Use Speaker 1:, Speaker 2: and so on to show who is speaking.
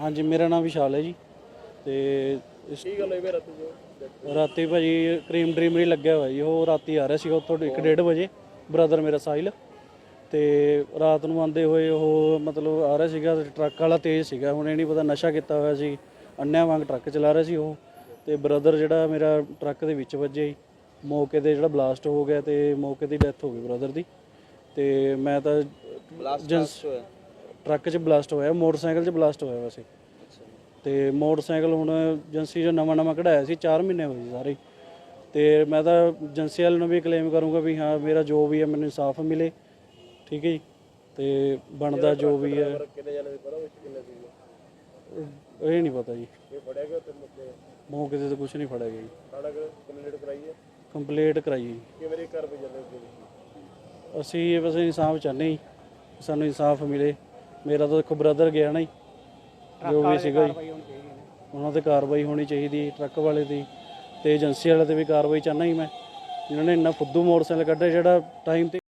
Speaker 1: ਹਾਂਜੀ ਮੇਰਾ ਨਾਮ ਵਿਸ਼ਾਲ ਹੈ ਜੀ। ਤੇ ਇਸ
Speaker 2: ਕੀ ਗੱਲ ਹੋਈ ਵੇ ਰਾਤੀ ਜੋ?
Speaker 1: ਰਾਤੀ ਭਾਜੀ ਕ੍ਰੀਮ ਡ੍ਰੀਮਰੀ ਲੱਗਿਆ ਹੋਇਆ ਜੀ ਉਹ ਰਾਤੀ ਆ ਰਿਹਾ ਸੀਗਾ ਉੱਥੋਂ 1:30 ਵਜੇ। ਬ੍ਰਦਰ ਮੇਰਾ ਸਾਹਿਲ। ਤੇ ਰਾਤ ਨੂੰ ਆਂਦੇ ਹੋਏ ਉਹ ਮਤਲਬ ਆ ਰਿਹਾ ਸੀਗਾ ਟਰੱਕ ਵਾਲਾ ਤੇਜ਼ ਸੀਗਾ। ਹੁਣ ਇਹ ਨਹੀਂ ਪਤਾ ਨਸ਼ਾ ਕੀਤਾ ਹੋਇਆ ਸੀ ਅੰਨਿਆਂ ਵਾਂਗ ਟਰੱਕ ਚਲਾ ਰਿਹਾ ਸੀ ਉਹ। ਤੇ ਬ੍ਰਦਰ ਜਿਹੜਾ ਮੇਰਾ ਟਰੱਕ ਦੇ ਵਿੱਚ ਵੱਜਿਆ ਜੀ ਮੌਕੇ ਤੇ ਜਿਹੜਾ ਬਲਾਸਟ ਹੋ ਗਿਆ ਤੇ ਮੌਕੇ ਤੇ ਡੈਥ ਹੋ ਗਈ ਬ੍ਰਦਰ ਦੀ। ਤੇ ਮੈਂ ਤਾਂ ਬਲਾਸਟ
Speaker 2: ਹੋਇਆ?
Speaker 1: ਟਰੱਕ 'ਚ ਬਲਾਸਟ ਹੋਇਆ ਮੋਟਰਸਾਈਕਲ 'ਚ ਬਲਾਸਟ ਹੋਇਆ ਵੈਸੇ। ਤੇ ਮੋਟਰਸਾਈਕਲ ਹੁਣ ਏਜੰਸੀ 'ਚ ਨਵਾਂ ਨਵਾਂ ਕਢਾਇਆ ਸੀ 4 ਮਹੀਨੇ ਹੋਏ ਸੀ ਸਾਰੇ। ਹੀ। ਤੇ ਮੈਂ ਤਾਂ ਏਜੰਸੀ ਵਾਲੇ ਨੂੰ ਵੀ ਕਲੇਮ ਕਰੂੰਗਾ ਵੀ ਹਾਂ ਮੇਰਾ ਜੋ ਵੀ ਹੈ ਮੈਨੂੰ ਇਨਸਾਫ ਮਿਲੇ। ਠੀਕ ਹੈ ਜੀ। ਤੇ ਬਣਦਾ ਜੋ ਵੀ ਹੈ।
Speaker 2: ਕਿੰਨੇ ਜਣੇ ਦੀ ਪਤਾ ਵਿੱਚ ਕਿੰਨੇ ਸੀ
Speaker 1: ਇਹ ਨਹੀਂ ਪਤਾ ਜੀ।
Speaker 2: ਇਹ ਫੜਿਆ ਗਿਆ ਤੇ ਮੁੱਦੇ
Speaker 1: ਮੌਕੇ ਤੇ ਤਾਂ ਕੁਝ ਨਹੀਂ ਫੜਿਆ ਗਿਆ ਜੀ।
Speaker 2: ਕੰਪਲੀਟ ਕਰਾਈ ਹੈ।
Speaker 1: ਕੰਪਲੀਟ ਕਰਾਈ ਜੀ
Speaker 2: ਕਿਵੇਂ ਦੀ ਕਰ ਵੀ ਜਾਂਦੇ ਅੱਗੇ
Speaker 1: ਅਸੀਂ ਬਸ ਇਨਸਾਫ ਚਾਹੁੰਦੇ ਜੀ। ਸਾਨੂੰ ਇਨਸਾਫ ਮਿਲੇ। ਮੇਰਾ ਤਾਂ ਦੇਖੋ ਬ੍ਰਦਰ ਗਿਆ ਨਾ ਜੀ। ਜੋ ਵੀ ਸੀਗਾ ਜੀ। ਉਹਨਾਂ ਤੇ ਕਾਰਵਾਈ ਹੋਣੀ ਚਾਹੀਦੀ ਟਰੱਕ ਵਾਲੇ ਦੀ ਤੇ ਏਜੰਸੀ ਵਾਲੇ ਤੇ ਵੀ ਕਾਰਵਾਈ ਚਾਹੁੰਦਾ ਜੀ ਮੈਂ। ਜਿਨ੍ਹਾਂ ਨੇ ਇੰਨਾ ਫੁੱਦੂ ਮੋਟਰਸਾਈਕਲ ਕੱਢਿਆ ਜਿਹੜਾ ਟਾਈਮ ਤੇ